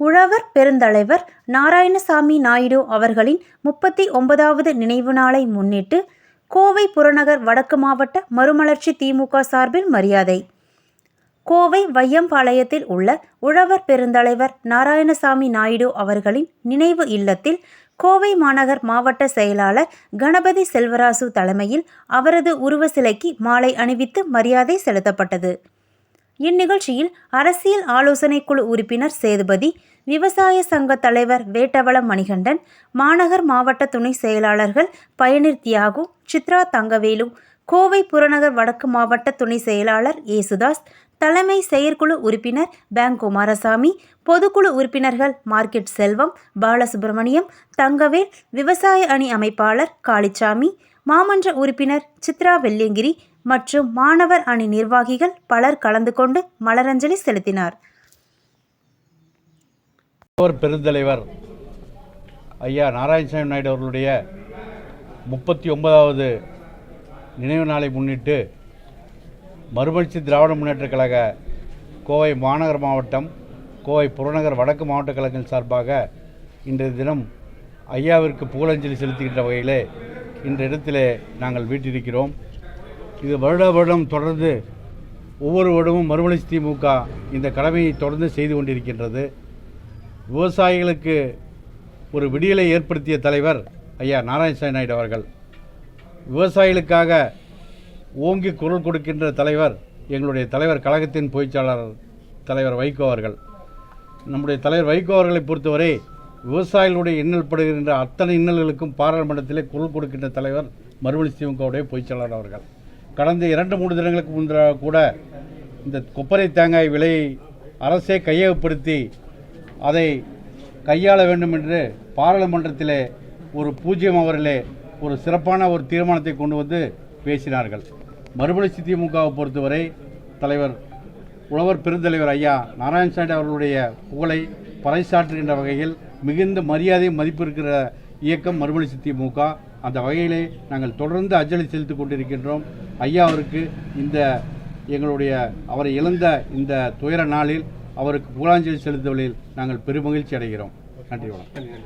உழவர் பெருந்தலைவர் நாராயணசாமி நாயுடு அவர்களின் முப்பத்தி ஒன்பதாவது நினைவு நாளை முன்னிட்டு கோவை புறநகர் வடக்கு மாவட்ட மறுமலர்ச்சி திமுக சார்பில் மரியாதை. கோவை வையம்பாளையத்தில் உள்ள உழவர் பெருந்தலைவர் நாராயணசாமி நாயுடு அவர்களின் நினைவு இல்லத்தில் கோவை மாநகர் மாவட்ட செயலாளர் கணபதி செல்வராசு தலைமையில் அவரது உருவ சிலைக்கு மாலை அணிவித்து மரியாதை செலுத்தப்பட்டது. இந்நிகழ்ச்சியில் அரசியல் ஆலோசனை குழு உறுப்பினர் சேதுபதி விவசாய சங்க தலைவர் வேட்டவளம் மணிகண்டன் மாநகர் மாவட்ட துணை செயலாளர்கள் பயனிர் தியாகு சித்ரா தங்கவேலு கோவை புறநகர் வடக்கு மாவட்ட துணை செயலாளர் ஏசுதாஸ் தலைமை செயற்குழு உறுப்பினர் பேங்க் குமாரசாமி பொதுக்குழு உறுப்பினர்கள் மார்க்கெட் செல்வம் பாலசுப்பிரமணியம் தங்கவேல் விவசாய அணி அமைப்பாளர் காளிச்சாமி மாமன்ற உறுப்பினர் சித்ரா வெள்ளியங்கிரி மற்றும் மாணவர் அணி நிர்வாகிகள் பலர் கலந்து கொண்டு மலரஞ்சலி செலுத்தினார். பெருந்தலைவர் ஐயா நாராயணசாமி நாயுடு அவர்களுடைய முப்பத்தி ஒன்பதாவது நினைவு நாளை முன்னிட்டு மறுமலர்ச்சி திராவிட முன்னேற்றக் கழக கோவை மாநகர் மாவட்டம் கோவை புறநகர் வடக்கு மாவட்ட கழகங்கள் சார்பாக இன்றைய தினம் ஐயாவிற்கு புகழஞ்சலி செலுத்துகின்ற வகையிலே இந்த இடத்திலே நாங்கள் வீட்டிருக்கிறோம். இது வருட வருடம் தொடர்ந்து ஒவ்வொரு வருடமும் மறுமலர்ச்சி திமுக இந்த கடமையை தொடர்ந்து செய்து கொண்டிருக்கின்றது. விவசாயிகளுக்கு ஒரு விடியலை ஏற்படுத்திய தலைவர் ஐயா நாராயணசாமி நாயுடு அவர்கள். விவசாயிகளுக்காக ஓங்கி குரல் கொடுக்கின்ற தலைவர் எங்களுடைய தலைவர் கழகத்தின் பொய்ச்சாளர் தலைவர் வைகோ அவர்கள். நம்முடைய தலைவர் வைகோ அவர்களை பொறுத்தவரை விவசாயிகளுடைய இன்னல் படுகின்ற அத்தனை இன்னல்களுக்கும் பாராளுமன்றத்திலே குரல் கொடுக்கின்ற தலைவர் மறுமணி திமுகவுடைய பொய்ச்சாளர் அவர்கள். கடந்த இரண்டு மூன்று தினங்களுக்கு முன்பாக கூட இந்த கொப்பரை தேங்காய் விலையை அரசே கையகப்படுத்தி அதை கையாள வேண்டும் என்று பாராளுமன்றத்திலே ஒரு பூஜ்ஜியம் அவரிலே ஒரு சிறப்பான ஒரு தீர்மானத்தை கொண்டு வந்து பேசினார்கள். மறுமலர்ச்சி திமுகவை பொறுத்தவரை தலைவர் உழவர் பெருந்தலைவர் ஐயா நாராயணசாமி அவர்களுடைய புகழை பறைசாற்றுகின்ற வகையில் மிகுந்த மரியாதை மதிப்பு இருக்கிற இயக்கம் மறுமலர்ச்சி திமுக அந்த வகையிலே நாங்கள் தொடர்ந்து அஞ்சலி செலுத்திக் கொண்டிருக்கின்றோம். ஐயா அவருக்கு இந்த எங்களுடைய அவரை இழந்த இந்த துயர நாளில் அவருக்கு புகழாஞ்சலி செலுத்துவதில் நாங்கள் பெருமகிழ்ச்சி அடைகிறோம். நன்றி வணக்கம்.